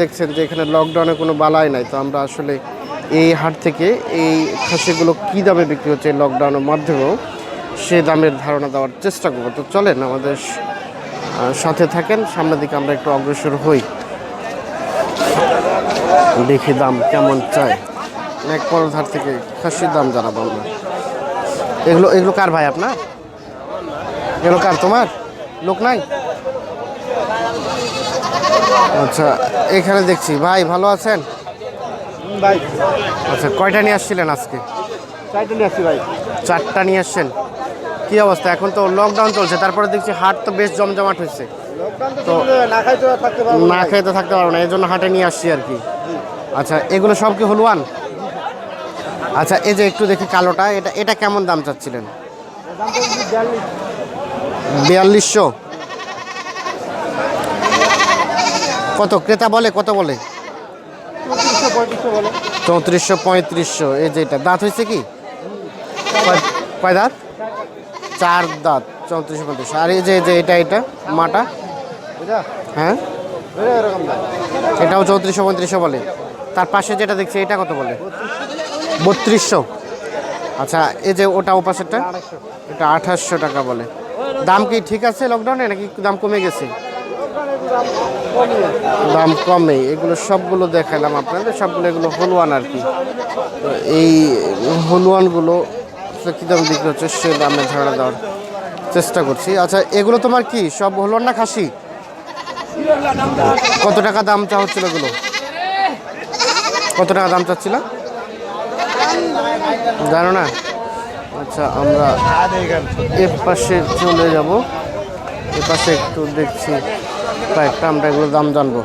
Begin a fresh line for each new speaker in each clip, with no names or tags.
দেখছেন যে এখানে লকডাউনে কোনো বালাই নাই, তো আমরা আসলে এই হাট থেকে এই খাসিগুলো কী দামে বিক্রি হচ্ছে এই লকডাউনের মাধ্যমেও, সে দামের ধারণা দেওয়ার চেষ্টা করব। তো চলেন আমাদের সাথে থাকেন, সামনের দিকে আমরা একটু অগ্রসর হই। দেখি দাম কেমন চাই এক ধার থেকে খাসির দাম জানাব আমরা। এগুলো এগুলো কার ভাই আপনার? এগুলো কার, তোমার? লোক নাই? আচ্ছা এখানে দেখছি। ভাই ভালো আছেন?
ভাই।
আচ্ছা কয়টা নিয়ে আসছিলেন আজকে?
চাইতে নিয়ে আসছি ভাই।
চারটা নিয়ে আসছেন? কি অবস্থা? এখন তো লকডাউন চলছে তারপরে দেখছি হাট তো বেশ জমজমাট হয়েছে।
তো না খাই তো থাকতে পারব
না খেয়ে তো থাকতে পারব না এই জন্য হাটে নিয়ে আসছি আর কি। আচ্ছা এগুলো সব কি হলুয়ান? আচ্ছা এই যে একটু দেখি কালোটা এটা এটা কেমন দাম চাচ্ছিলেন? বিয়াল্লিশশো? কত? ক্রেতা বলে কত বলে? চৌত্রিশশো পঁয়ত্রিশশো এই যে এটা। দাঁত হয়েছে কি? কয়- দাঁত? চার দাঁত চৌত্রিশশো পঁয়ত্রিশশো। আর এই যে যে এটা এটা মাটা? হ্যাঁ?
এটা
এটাও চৌত্রিশশো পঁয়ত্রিশশো বলে। তার পাশে যেটা দেখছি এটা কত বলে? বত্রিশশো। আচ্ছা এই যে ওটা ও পাশেরটা?
আড়াইশো।
এটা আঠাশশো টাকা বলে। দাম কি ঠিক আছে লকডাউনে নাকি দাম কমে গেছে? দাম কমে, এগুলো সবগুলো দেখালাম আপনাদের, সবগুলো এগুলো হলুয়ান আর কি। তো এই হলুয়ানগুলো কী দাম বিক্রি হচ্ছে, সে দামে ধারণা দেওয়ার চেষ্টা করছি। আচ্ছা এগুলো তোমার কি, সব হলুয়ান না খাসি? কত টাকা দাম চা হচ্ছিল এগুলো? কত টাকা দাম চাচ্ছিল? জানো না? আচ্ছা আমরা এর পাশে চলে যাব। এ পাশে একটু দেখছি। কয়েকটা আমরা এগুলোর দাম জানব।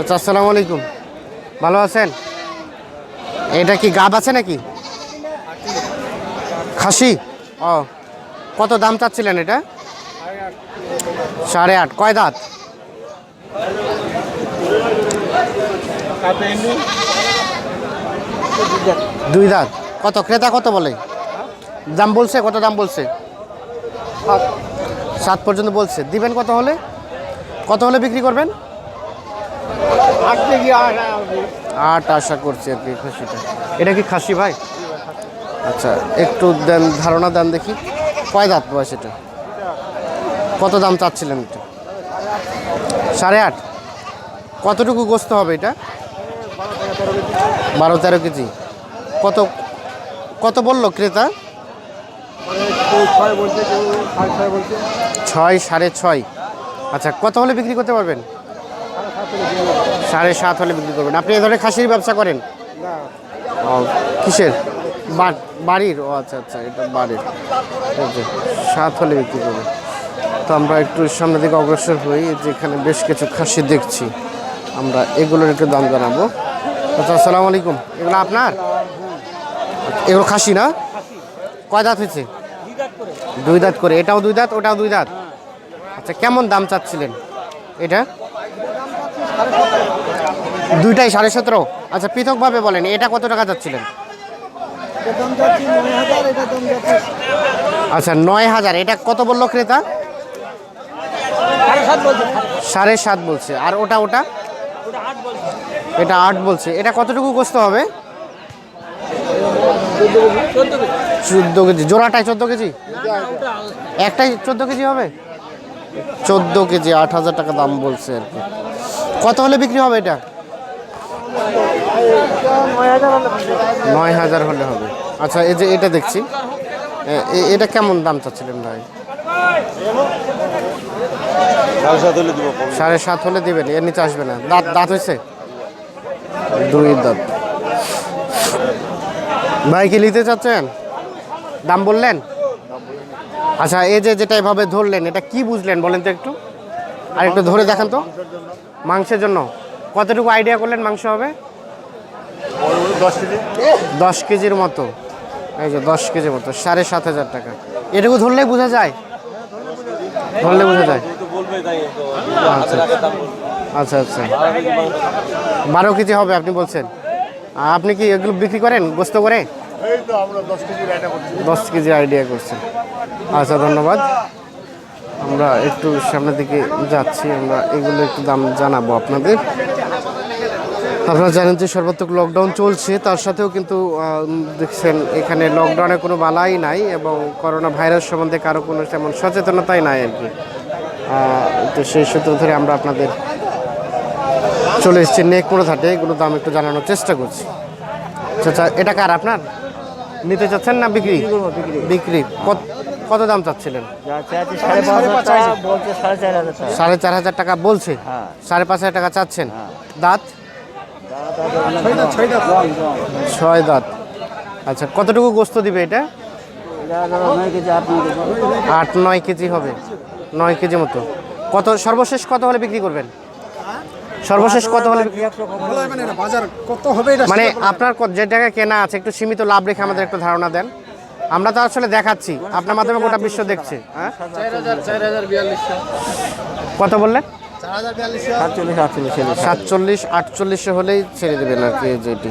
আচ্ছা আসসালামু আলাইকুম। ভালো আছেন? এটা কি গাব আছে নাকি? খাসি? ও, কত দাম চাচ্ছিলেন এটা? সাড়ে আট, কয় দাঁত? দুই দাঁত। কত? ক্রেতা কত বলে? দাম বলছে? কত দাম বলছে? সাত পর্যন্ত বলছে। দিবেন কত হলে? কত হলে বিক্রি করবেন?
আট
আশা করছি আর কি খাসিটা। এটা কি খাসি ভাই? আচ্ছা একটু দেন ধারণা দেন দেখি। কয় দাঁত বয়স এটা? কত দাম চাচ্ছিলেন এটা? সাড়ে আট? কতটুকু গোস্ত হবে এটা? বারো তেরো কেজি। কত কত বলল ক্রেতা?
ছয় সাড়ে ছয়।
আচ্ছা কত হলে বিক্রি করতে পারবেন? সাড়ে সাত হলে বিক্রি করবেন। আপনি এ ধরনের খাসির ব্যবসা করেন?
না।
ও কিসের? বাড়ির? ও আচ্ছা আচ্ছা এটা বাড়ির। সাত হলে বিক্রি করবেন। তো আমরা একটু সামনের দিকে অগ্রসর হই যেখানে বেশ কিছু খাসি দেখছি। আমরা এগুলোর একটু দাম জানাব। আচ্ছা আসসালামু আলাইকুম। এগুলো আপনার? এগুলো খাসি না? কয় দাঁত হয়েছে? দুই দাঁত করে। এটাও দুই দাঁত ওটাও দুই দাঁত? আচ্ছা কেমন দাম চাচ্ছিলেন? এটা? দুইটাই সাড়ে সতেরো? আচ্ছা পৃথকভাবে বলেন, এটা কত টাকা চাচ্ছিলেন? আচ্ছা নয় হাজার। এটা কত বলল ক্রেতা?
সাড়ে সাত বলছে।
আর ওটা ওটা? এটা আট বলছে। এটা কতটুকু গোস্ত হবে? চোদ্দ কেজি। জোড়াটাই চোদ্দ কেজি? একটাই চোদ্দ কেজি হবে? চোদ্দ কেজি আট হাজার টাকা দাম বলছে আর কি। কত হলে বিক্রি হবে এটা?
নয় হাজার হলে
হবে। আচ্ছা এই যে এটা দেখছি। এটা কেমন দাম চাচ্ছিলেন ভাই?
সাড়ে সাত হলে
দিবেন এর নিচে আসবে না। দাঁত দাঁত হয়েছে? দুই দাঁত। ভাই কি নিতে চাচ্ছেন? দাম বললেন? আচ্ছা এই যে যেটা এভাবে ধরলেন এটা কি বুঝলেন? বলেন তো একটু। আর একটু ধরে দেখান তো। মাংসের জন্য। কতটুকু আইডিয়া করলেন মাংস হবে?
দশ কেজি।
দশ কেজির মতো। এই যে দশ কেজির মতো সাড়ে সাত হাজার টাকা। এটুকু ধরলেই বোঝা যায়? ধরলে বোঝা যায়? আচ্ছা আচ্ছা আচ্ছা। বারো কেজি হবে আপনি বলছেন। আপনি কি এগুলো বিক্রি করেন? গোস্ত করে?
দশ কেজি
আইডিয়া করছি। আচ্ছা ধন্যবাদ। আমরা একটু সামনের দিকে যাচ্ছি, আমরা এগুলো একটু দাম জানাব আপনাদের। আপনারা জানেন যে সর্বাত্মক লকডাউন চলছে, তার সাথেও কিন্তু দেখছেন, এখানে লকডাউনে কোনো বালাই নাই এবং করোনা ভাইরাস সম্বন্ধে কারও কোনো তেমন সচেতনতাই নাই আর কি। তো সেই সূত্র ধরে আমরা আপনাদের চলে এসেছি নেকমোড়া ঘাটে। এগুলো দাম একটু জানানোর চেষ্টা করছি। আচ্ছা এটা কার আপনার? নিতে চাচ্ছেন না বিক্রি? বিক্রি কত কত দাম চাচ্ছিলেন?
সাড়ে চার হাজার টাকা।
বলছে?
হ্যাঁ।
সাড়ে পাঁচ হাজার টাকা চাচ্ছেন? দাঁত?
ছয়
দাঁত আচ্ছা কতটুকু গোস্ত দিবে এটা? আট নয় কেজি হবে। নয় কেজি মতো। কত সর্বশেষ কত হলে বিক্রি করবেন? সর্বশেষ কত হলে?
বাজার কত হবে এটা
মানে আপনার যে টাকা কেনা আছে একটু সীমিত লাভ রেখে আমাদের একটু ধারণা দেন। আমরা তো আসলে দেখাচ্ছি আপনার মাধ্যমে গোটা বিশ্ব দেখছে হ্যাঁ? কত বললেন?
সাতচল্লিশ আটচল্লিশ
সাতচল্লিশ আটচল্লিশে হলেই ছেড়ে দেবেন আর কি যেটি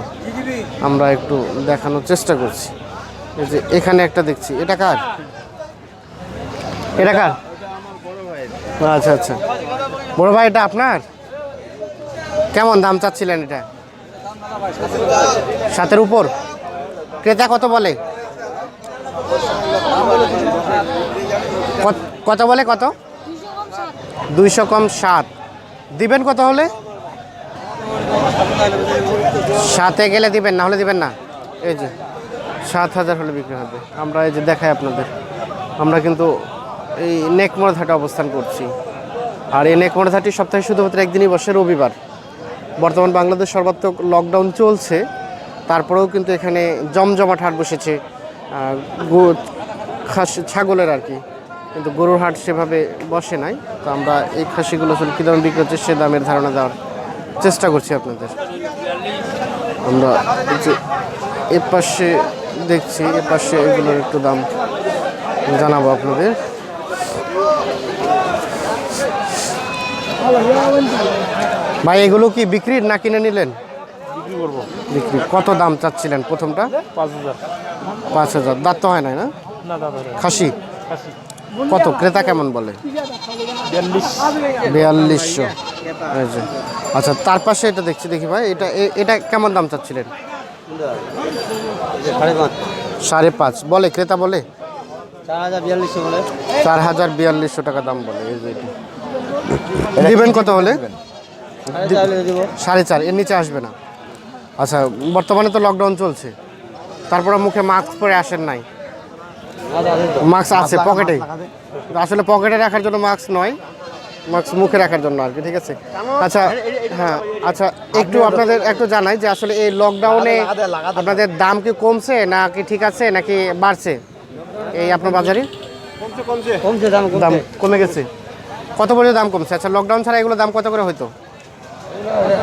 আমরা একটু দেখানোর চেষ্টা করছি। এই যে এখানে একটা দেখছি এটা কার? এটা কার? আচ্ছা আচ্ছা। বড় ভাই এটা আপনার? কেমন দাম চাচ্ছিলেন এটা? সাতের উপর। ক্রেতা কত বলে? কত- বলে কত? দুইশো কম সাত। দিবেন কত হলে? সাতে গেলে দিবেন, না হলে দিবেন না? এই যে, সাত হাজার হলে বিক্রি হবে। আমরা এই যে দেখাই আপনাদের। আমরা কিন্তু এই নেকমরধাটে অবস্থান করছি। আর এই নেকমরধাটি সপ্তাহে শুধুমাত্র একদিনই বসে রবিবার। বর্তমান বাংলাদেশ সর্বাত্মক লকডাউন চলছে। তারপরেও কিন্তু এখানে জমজমাট হাট বসেছে। খাস, ছাগলের আর কি। কিন্তু গরুর হাট সেভাবে বসে নাই। তো আমরা এই খাসিগুলো আসলে কী দামে বিক্রি হচ্ছে সে দামের ধারণা দেওয়ার চেষ্টা করছি আপনাদের। আমরা এ পাশে দেখছি, এ পাশে এগুলোর একটু দাম জানাব আপনাদের। ভাই এগুলো কি বিক্রির না কিনে নিলেন?
বিক্রি
কত দাম চাচ্ছিলেন প্রথমটা?
পাঁচ হাজার।
পাঁচ হাজার। দাঁত তো হয় না?
না
খাসি? কত? ক্রেতা কেমন বলে?
বিয়াল্লিশ।
বিয়াল্লিশশো। আচ্ছা তার পাশে এটা দেখছি দেখি ভাই। এটা এটা কেমন দাম চাচ্ছিলেন?
সাড়ে পাঁচ।
বলে ক্রেতা বলে?
চার হাজার বিয়াল্লিশশো বলে।
চার হাজার বিয়াল্লিশশো টাকা দাম বলে। এই যে এটা। দিবেন কত হলে?
সাড়ে চার
এর নিচে আসবে না। আচ্ছা বর্তমানে তো লকডাউন চলছে। তারপরে মুখে মাস্ক পরে আসেন নাই। মাস্ক আছে পকেটে আসলে পকেটে রাখার জন্য মাস্ক নয়। মাস্ক মুখে রাখার জন্য আর কি ঠিক আছে? আচ্ছা হ্যাঁ আচ্ছা একটু আপনাদের একটু জানাই যে আসলে এই লকডাউনে আপনাদের দাম কি কমছে না কি ঠিক আছে নাকি বাড়ছে? এই আপনার বাজারে?
কমছে দাম
দাম কমে গেছে। কত পর্যন্ত দাম কমছে? আচ্ছা লকডাউন ছাড়া এগুলো দাম কত করে হতো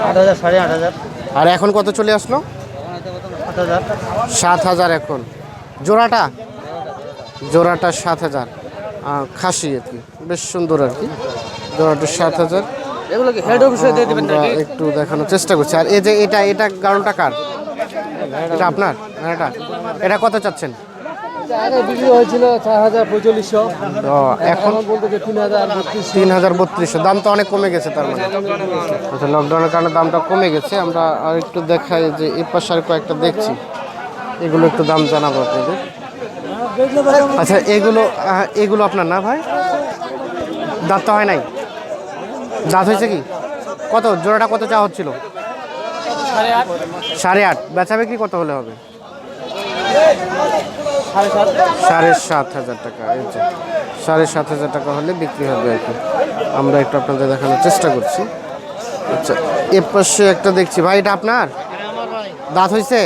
আট হাজার সাড়ে আট হাজার।
আর এখন কত চলে আসলো?
সাত হাজার
এখন। জোড়াটা? জোড়াটা সাত হাজার। খাসি আর কি। বেশ সুন্দর আর কি। জোড়াটা সাত হাজার। একটু দেখানোর চেষ্টা করছি। আর এই যে এটা এটা গাড়নটা কার? এটা আপনার? এটা? এটা কত চাচ্ছেন?
আগে বিক্রি হয়েছিল চার হাজার পঁয়তাল্লিশশো
ও, এখন
বলতে যে তিন হাজার
তিন হাজার বত্রিশশো। দাম তো অনেক কমে গেছে তার মানে। আচ্ছা লকডাউনের কারণে দামটা কমে গেছে। আমরা আর একটু দেখাই যে এ পাশে আর কয়েকটা দেখছি। এগুলো একটু দাম জানাব আপনাদের। আচ্ছা এগুলো এগুলো আপনার না ভাই? দাঁত তো হয় নাই? দাঁত হয়েছে কি? কত? জোড়াটা কত চা হচ্ছিল? সাড়ে আট। বেচা বিক্রি কত হলে হবে?
সাড়ে সাত?
হাজার টাকা এই যে। সাড়ে সাত হাজার টাকা হলে বিক্রি হবে আর কি। আমরা একটু আপনাদের দেখানোর চেষ্টা করছি। আচ্ছা এ পাশে একটা দেখছি। ভাই এটা আপনার? দাঁত হয়েছে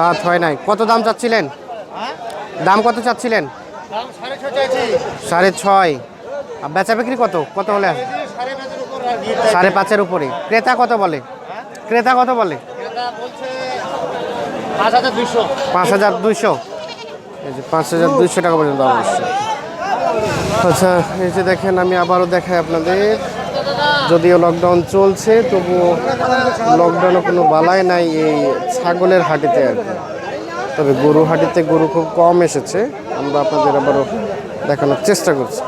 দাঁত হয় নাই কত দাম চাচ্ছিলেন? দাম কত চাচ্ছিলেন? সাড়ে ছয় আর বেচা বিক্রি কত? কত হলে সাড়ে পাঁচের উপরে ক্রেতা কত বলে? ক্রেতা কত বলে?
পাঁচ হাজার দুইশো।
এই পাঁচ হাজার দুইশো টাকা পর্যন্ত অবশ্যই আচ্ছা এই যে দেখেন, আমি আবারও দেখাই আপনাদের। যদিও লকডাউন চলছে তবুও লকডাউনে কোনো বালাই নাই এই ছাগলের হাটিতে আর কি। তবে গরু হাটিতে গরু খুব কম এসেছে। আমরা আপনাদের আবারও দেখানোর চেষ্টা করছি।